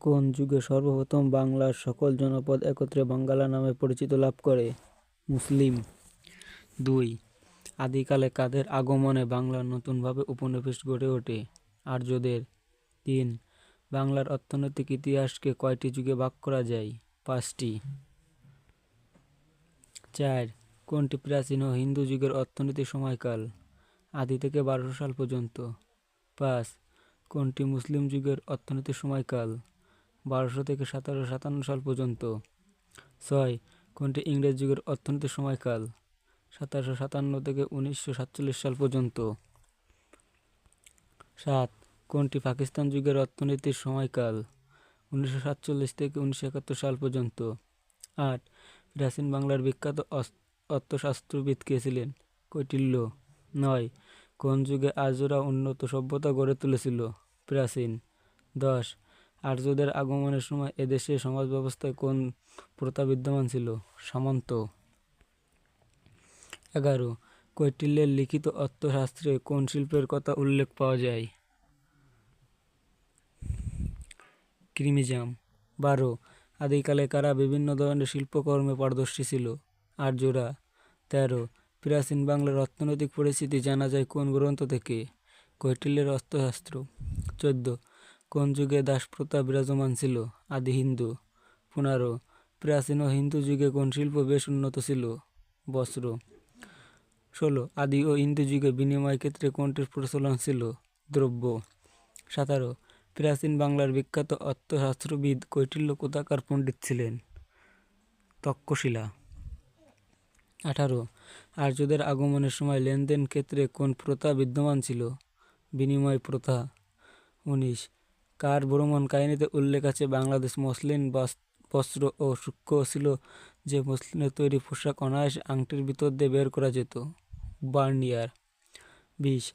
কোন যুগে সর্বপ্রথম বাংলার সকল জনপদ একত্রে বাঙ্গালা নামে পরিচিত লাভ করে? মুসলিম দুই, আদিকালে কাদের আগমনে বাংলার নতুনভাবে উপনিবেশ গড়ে ওঠে? আর্যদের তিন, বাংলার অর্থনৈতিক ইতিহাসকে কয়টি যুগে ভাগ করা যায়? পাঁচটি চার, কোনটি প্রাচীন ও হিন্দু যুগের অর্থনীতির সময়কাল? আদি থেকে বারোশো সাল পর্যন্ত পাঁচ, কোনটি মুসলিম যুগের অর্থনীতির সময়কাল? বারোশো থেকে সতেরোশো সাতান্ন সাল পর্যন্ত ছয়, কোনটি ইংরেজ যুগের অর্থনীতির সময়কাল? সতেরোশো সাতান্ন থেকে উনিশশো সাতচল্লিশ সাল পর্যন্ত সাত, কোনটি পাকিস্তান যুগের অর্থনীতির সময়কাল? উনিশশো সাতচল্লিশ থেকে উনিশশো একাত্তর সাল পর্যন্ত আট, প্রাচীন বাংলার বিখ্যাত অর্থশাস্ত্রবিদ কে ছিলেন? কৈটিল্য নয়, কোন যুগে আর্যরা উন্নত সভ্যতা গড়ে তুলেছিল? প্রাচীন দশ আর্যদের আগমনের সময় এদেশে সমাজ ব্যবস্থায় কোন প্রথা বিদ্যমান ছিল? সামন্ত এগারো কৈটিল্যের লিখিত অর্থশাস্ত্রে কোন শিল্পের কথা উল্লেখ পাওয়া যায়? ক্রিমিজাম বারো আদিকালে কারা বিভিন্ন ধরনের শিল্পকর্মে পারদর্শী ছিল? আর্যরা তেরো প্রাচীন বাংলার অর্থনৈতিক পরিস্থিতি জানা যায় কোন গ্রন্থ থেকে? কৈটিল্যের অর্থশাস্ত্র চোদ্দ কোন যুগে দাসপ্রথা বিরাজমান ছিল? আদি হিন্দু পনেরো প্রাচীন হিন্দু যুগে কোন শিল্প বেশ উন্নত ছিল? বস্ত্র ষোলো আদি ও হিন্দু যুগে বিনিময় ক্ষেত্রে কোনটির প্রচলন ছিল? দ্রব্য সতেরো প্রাচীন বাংলার বিখ্যাত অর্থশাস্ত্রবিদ কৈটিল্য কোথাকার পণ্ডিত ছিলেন? তক্ষশিলা আঠারো আর্যদের আগমনের সময় লেনদেন ক্ষেত্রে কোন প্রথা বিদ্যমান ছিল? বিনিময় প্রথা উনিশ কার ভ্রমণ কাহিনীতে উল্লেখ আছে বাংলাদেশ মসলিন বস- বস্ত্র ও সূক্ষ্ম ছিল যে মসলিনের তৈরি পোশাক অনায়াসে আংটির ভিতর দিয়ে বের করা যেত? বার্নিয়ার বিশ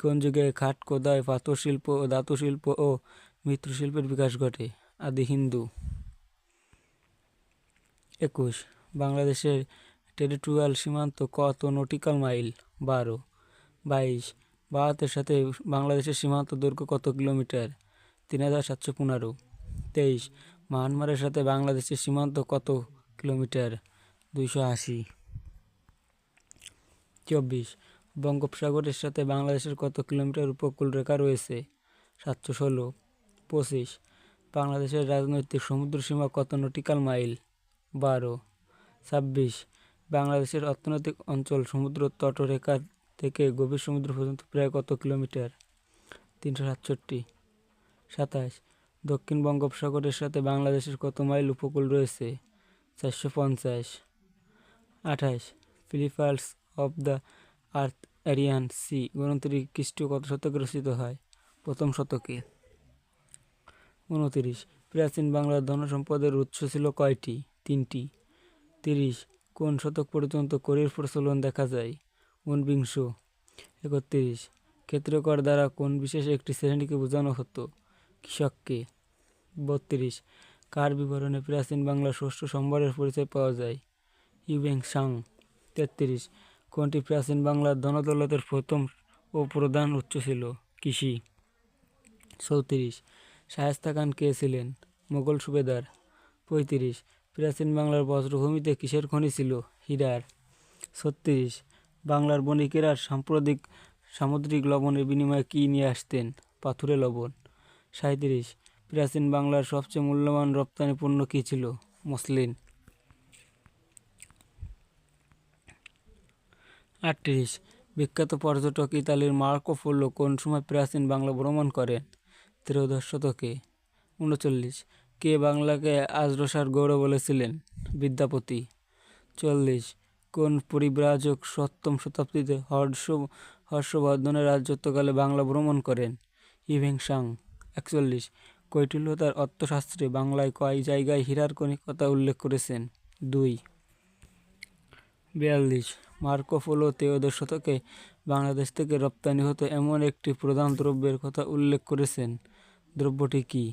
কোন যুগে খাট কোদায় পাথর শিল্প ও ধাতু শিল্প ও মৃৎশিল্পের বিকাশ ঘটে? আদি হিন্দু একুশ বাংলাদেশের টেরিটোরিয়াল সীমান্ত কত নটিক্যাল মাইল? বারো বাইশ ভারতের সাথে বাংলাদেশের সীমান্ত দৈর্ঘ্য কত কিলোমিটার? তিন হাজার সাতশো পনেরো তেইশ, মায়ানমারের সাথে বাংলাদেশের সীমান্ত কত কিলোমিটার? দুইশো আশি চব্বিশ, বঙ্গোপসাগরের সাথে বাংলাদেশের কত কিলোমিটার উপকূল রেখা রয়েছে? সাতশো ষোলো পঁচিশ, বাংলাদেশের রাজনৈতিক সমুদ্রসীমা কত নটিক্যাল মাইল? বারো ছাব্বিশ, বাংলাদেশের অর্থনৈতিক অঞ্চল সমুদ্র তটরেখা থেকে গভীর সমুদ্র পর্যন্ত প্রায় কত কিলোমিটার? তিনশো সাতষট্টি সাতাশ দক্ষিণ বঙ্গোপসাগরের সাথে বাংলাদেশের কত মাইল উপকূল রয়েছে? চারশো পঞ্চাশ আঠাশ Periplus of the Erythraean Sea গ্রন্থটি খ্রিস্টীয় কত শতকে রচিত হয়? প্রথম শতকে উনতিরিশ প্রাচীন বাংলার ধনসম্পদের উৎস ছিল কয়টি? তিনটি তিরিশ কোন শতক পর্যন্ত করির প্রচলন দেখা যায়? ঊনবিংশ একত্রিশ ক্ষেত্রকর দ্বারা কোন বিশেষ একটি শ্রেণীকে বোঝানো হতো? কৃষককে। বত্রিশ। কার বিবরণে প্রাচীন বাংলার ষষ্ঠ সম্ভারের পরিচয় পাওয়া যায়? ইউবেং সাং। তেত্রিশ। কোনটি প্রাচীন বাংলার ধনদৌলতের প্রথম ও প্রধান উৎস ছিল? কৃষি। চৌত্রিশ। শায়েস্তা খান কে ছিলেন? মোগল সুবেদার। পঁয়ত্রিশ। প্রাচীন বাংলার বজ্রভূমিতে কিসের খনি ছিল? হীরার। ছত্রিশ। বাংলার বণিকেরা সাম্প্রতিক সামুদ্রিক লবণের বিনিময়ে কী নিয়ে আসতেন? পাথুরে লবণ। সাঁইত্রিশ প্রাচীন বাংলার সবচেয়ে মূল্যবান রপ্তানি পণ্য কী ছিল? মসলিন আটত্রিশ বিখ্যাত পর্যটক ইতালির মার্কো পোলো কোন সময় প্রাচীন বাংলা ভ্রমণ করেন? ত্রয়োদশ শতকে উনচল্লিশ কে বাংলাকে আজরসার গৌরব বলেছিলেন? বিদ্যাপতি চল্লিশ কোন পরিব্রাজক সপ্তম শতাব্দীতে হর্ষ হর্ষবর্ধনের রাজত্বকালে বাংলা ভ্রমণ করেন? ইভেং সাং একচল্লিশ কৈটিল্য তার অর্থশাস্ত্রে বাংলায় কয় জায়গায় হীরার কথা উল্লেখ করেছেন? দুই বিয়াল্লিশ মার্কো পোলো ত্রয়োদশ শতকে বাংলাদেশ থেকে রপ্তানি হতো এমন একটি প্রধান দ্রব্যের কথা উল্লেখ করেছেন দ্রব্যটি কী?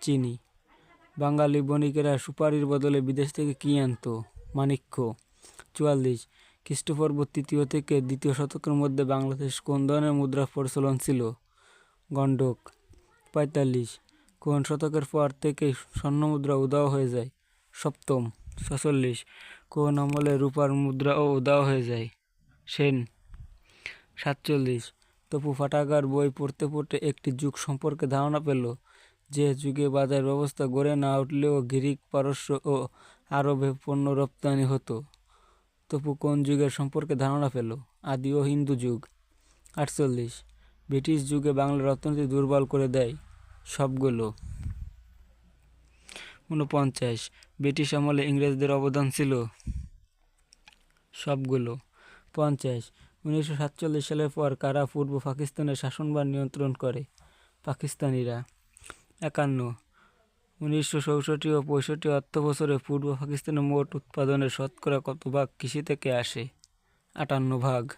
চিনি বাঙালি বণিকেরা সুপারির বদলে বিদেশ থেকে কী আনত? মাণিক্য চুয়াল্লিশ খ্রিস্টপূর্ব তৃতীয় থেকে দ্বিতীয় শতকের মধ্যে বাংলাদেশ কোন ধরনের মুদ্রার প্রচলন ছিল? গণ্ডক পঁয়তাল্লিশ। কোন শতকের পর থেকেই স্বর্ণমুদ্রা উধাও হয়ে যায়? সপ্তম ছচল্লিশ কোন আমলে রূপার মুদ্রাও উধাও হয়ে যায়? সেন, সাতচল্লিশ। তপু পাঠাগার বই পড়তে পড়তে একটি যুগ সম্পর্কে ধারণা পেল, যে যুগে বাজার ব্যবস্থা গড়ে না উঠলেও গ্রিক পারস্য ও আরবে পণ্য রপ্তানি হতো। তপু কোন যুগের সম্পর্কে ধারণা পেল? আদি ও হিন্দু যুগ। আটচল্লিশ। ব্রিটিশ যুগে বাংলার অর্থনীতি দুর্বল করে দেয় সবগুলো। ঊনপঞ্চাশ, ব্রিটিশ আমলে ইংরেজদের অবদান ছিল সবগুলো। পঞ্চাশ, উনিশশো সাতচল্লিশ সালের পর কারা পূর্ব পাকিস্তানের শাসনভার নিয়ন্ত্রণ করে? পাকিস্তানিরা। একান্ন, উনিশশো চৌষট্টি ও পঁয়ষট্টি অর্থ বছরে পূর্ব পাকিস্তানের মোট উৎপাদনের শতকরা কত ভাগ কৃষি থেকে আসে? আটান্ন ভাগ।